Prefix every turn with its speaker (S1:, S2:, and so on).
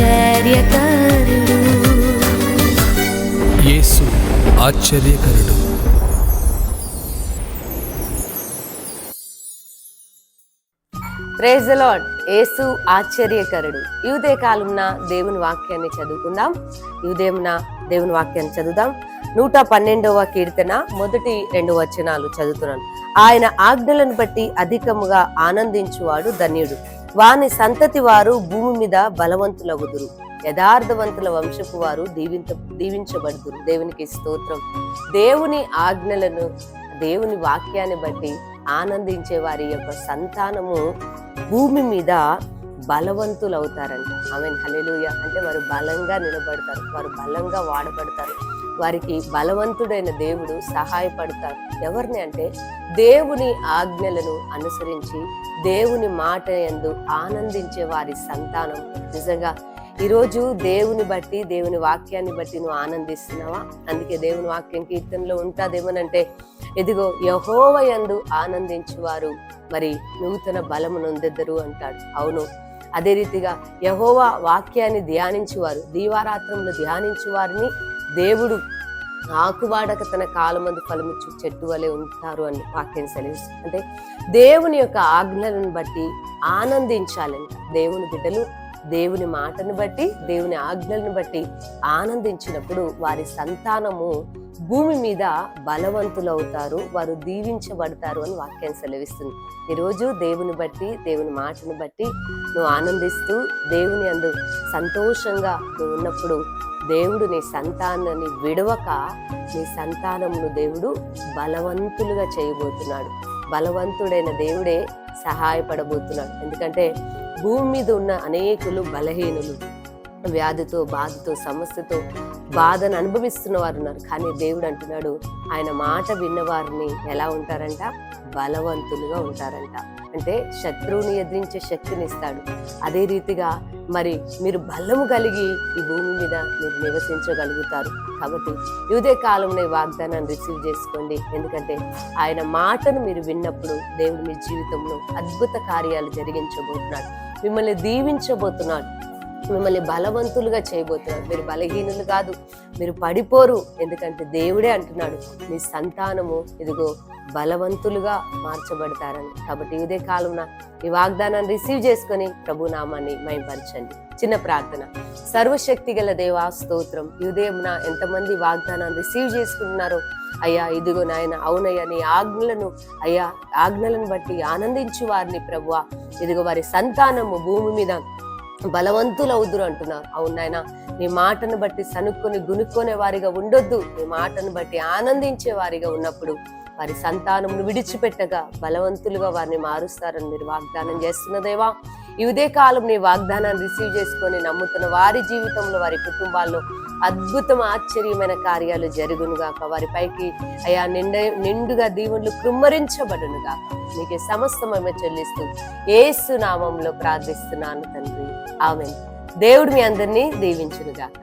S1: ఆశ్చర్యకరుడు. యేసు ఆశ్చర్యకరుడు.
S2: Praise lord. యేసు ఆశ్చర్యకరుడు. ఈ దేవుని వాక్యాన్ని చదువుకుందాం. ఈ ఉదయంన దేవుని వాక్యాన్ని చదువుదాం. నూట పన్నెండవ కీర్తన మొదటి రెండు వచనాలు చదువుతున్నాను. ఆయన ఆజ్ఞలను బట్టి అధికముగా ఆనందించువాడు ధన్యుడు. వాని సంతతి వారు భూమి మీద బలవంతులగుదురు. యథార్థవంతుల వంశపు వారు దీవించ దీవించబడుతురు దేవునికి స్తోత్రం. దేవుని ఆజ్ఞలను దేవుని వాక్యాన్ని బట్టి ఆనందించే వారి యొక్క సంతానము భూమి మీద బలవంతులు అవుతారంట ఆమె హలెలుయ అంటే వారు బలంగా నిలబడతారు. వారు బలంగా వాడబడతారు. వారికి బలవంతుడైన దేవుడు సహాయపడతారు ఎవరిని అంటే దేవుని ఆజ్ఞలను అనుసరించి దేవుని మాట యందు ఆనందించే వారి సంతానం. నిజంగా ఈరోజు దేవుని బట్టి దేవుని వాక్యాన్ని బట్టి నువ్వు ఆనందిస్తున్నావా? అందుకే దేవుని వాక్యం కీర్తనలో ఉంటాదేమోనంటే ఇదిగో యహోవ యందు ఆనందించువారు. మరి నూతన బలము నొందెద్దరు అంటాడు. అవును. అదే రీతిగా యహోవా వాక్యాన్ని ధ్యానించువారు. దీవారాత్రంలో వారిని దేవుడు ఆకువాడక తన కాలమందు ఫలమిచ్చు చెట్టు వలె ఉంటారు అని వాక్యం సెలవిస్తుంది. అంటే దేవుని యొక్క ఆజ్ఞలను బట్టి ఆనందించాలంట. దేవుని బిడ్డలు దేవుని మాటను బట్టి దేవుని ఆజ్ఞలను బట్టి ఆనందించినప్పుడు వారి సంతానము భూమి మీద బలవంతులు అవుతారు వారు దీవించబడతారు అని వాక్యం సెలవిస్తుంది. ఈరోజు దేవుని బట్టి దేవుని మాటను బట్టి నువ్వు ఆనందిస్తూ దేవుని అందు సంతోషంగా నువ్వు ఉన్నప్పుడు దేవుడు నీ సంతానాన్ని విడవక నీ సంతానమును దేవుడు బలవంతులుగా చేయబోతున్నాడు. బలవంతుడైన దేవుడే సహాయపడబోతున్నాడు. ఎందుకంటే భూమి మీద ఉన్న అనేకులు బలహీనులు వ్యాధితో బాధతో సమస్యతో బాధను అనుభవిస్తున్న వారు ఉన్నారు. కానీ దేవుడు అంటున్నాడు ఆయన మాట విన్నవారిని ఎలా ఉంటారంట? బలవంతులుగా ఉంటారంట. అంటే శత్రువుని ఎదిరించే శక్తిని ఇస్తాడు. అదే రీతిగా మరి మీరు బలము కలిగి ఈ భూమి మీద మీరు నివసించగలుగుతారు. కాబట్టి ఇదే కాలంలో ఈ వాగ్దానాన్ని రిసీవ్ చేసుకోండి. ఎందుకంటే ఆయన మాటను మీరు విన్నప్పుడు దేవుడు మీ జీవితంలో అద్భుత కార్యాలు జరిగించబోతున్నాడు. మిమ్మల్ని దీవించబోతున్నాడు. మిమ్మల్ని బలవంతులుగా చేయబోతున్నారు. మీరు బలహీనులు కాదు మీరు పడిపోరు. ఎందుకంటే దేవుడే అంటున్నాడు మీ సంతానము ఇదిగో బలవంతులుగా మార్చబడతారని. కాబట్టి ఇదే కాలంన ఈ వాగ్దానాన్ని రిసీవ్ చేసుకొని ప్రభు నామాన్ని మైపరచండి చిన్న ప్రార్థన. సర్వశక్తి గల దేవా స్తోత్రం. ఉదయం ఎంతమంది వాగ్దానాన్ని రిసీవ్ చేసుకుంటున్నారో అయ్యా ఇదిగో నాయన అవునయ్యా నీ ఆజ్ఞలను అయ్యా ఆజ్ఞలను బట్టి ఆనందించు వారిని ప్రభువ. ఇదిగో వారి సంతానము భూమి మీద బలవంతులు అవుదురు అంటున్నారు. అవును నాయన నీ మాటను బట్టి సనుక్కొని గునుక్కునే వారిగా ఉండొద్దు. నీ మాటను బట్టి ఆనందించే వారిగా ఉన్నప్పుడు వారి సంతానమును విడిచిపెట్టగా బలవంతులుగా వారిని మారుస్తారని మీరు వాగ్దానం చేస్తున్నదేవా ఈ ఉదయ కాలం నీ వాగ్దానాన్ని రిసీవ్ చేసుకొని నమ్ముతున్న వారి జీవితంలో వారి కుటుంబాల్లో అద్భుతం ఆశ్చర్యమైన కార్యాలు జరుగును గాక. వారి పైకి అయా నిండ నిండుగా దీవులు కృమ్మరించబడును గాక. నీకే సమస్తమే చెల్లిస్తూ ఏసు నామంలో ప్రార్థిస్తున్నాను తండ్రి. ఆమె దేవుడు మీ అందరినీ దీవించునుగాక